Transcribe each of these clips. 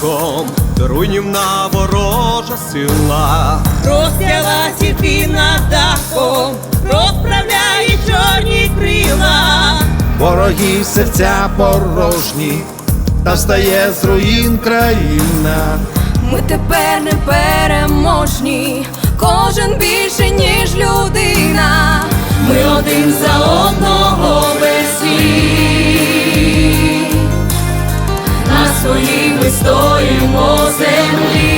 Прилетіла руйнівна ворожа сила. Розсяла сіти над дахом, розправляє чорні крила. Ворогів серця порожні, та встає з руїн країна. Ми тепер не переможні, кожен більше, ніж людина. Ми один за одного своїй ми стоїмо землі.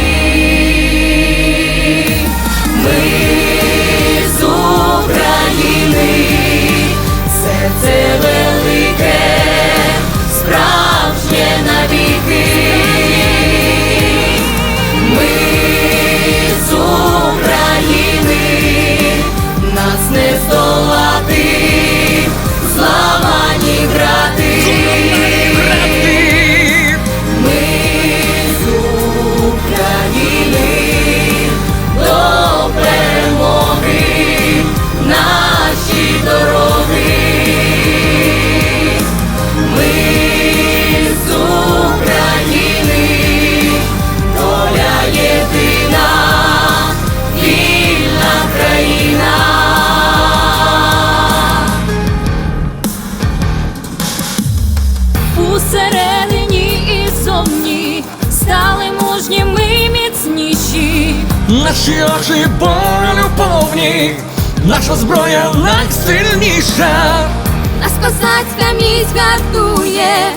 Наші очі болю повні, наша зброя найсильніша. Нас козацька міць гартує,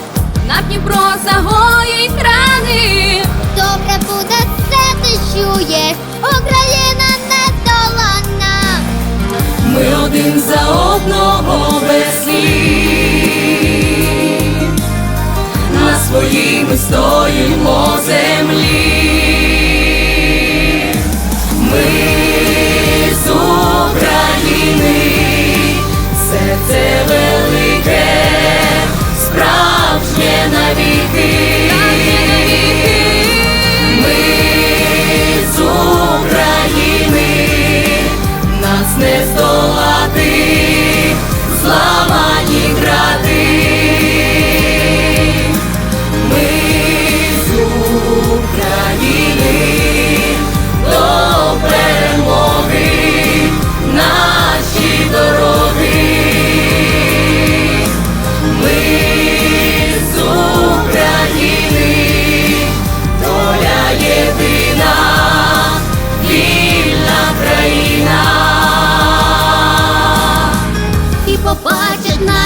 на Дніпро загоїть рани. Добре буде все ти чуєш, Україна недоланна. Ми один за одного без. На своїй ми стоїмо землі.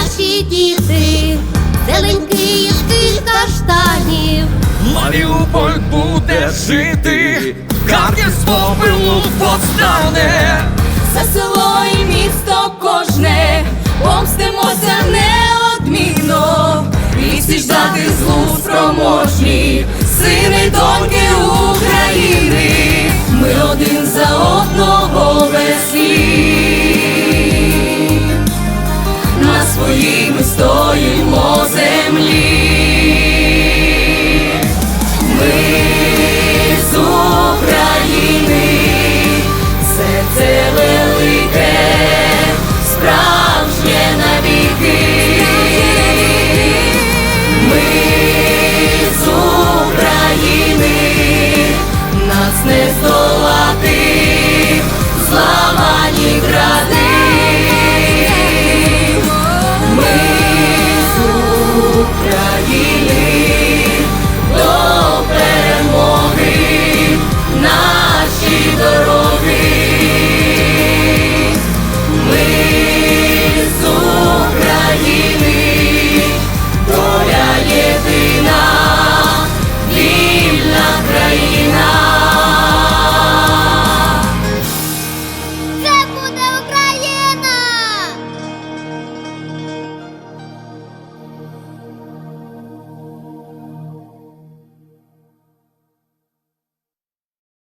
Наші діти, зелень київських каштанів. Маріуполь буде жити, Харків пилу повстане. За село і місто кожне, помстимося неодмінно. І всі ждати злу спроможні, сини доньки України, ми один за одного веслі. Yeah.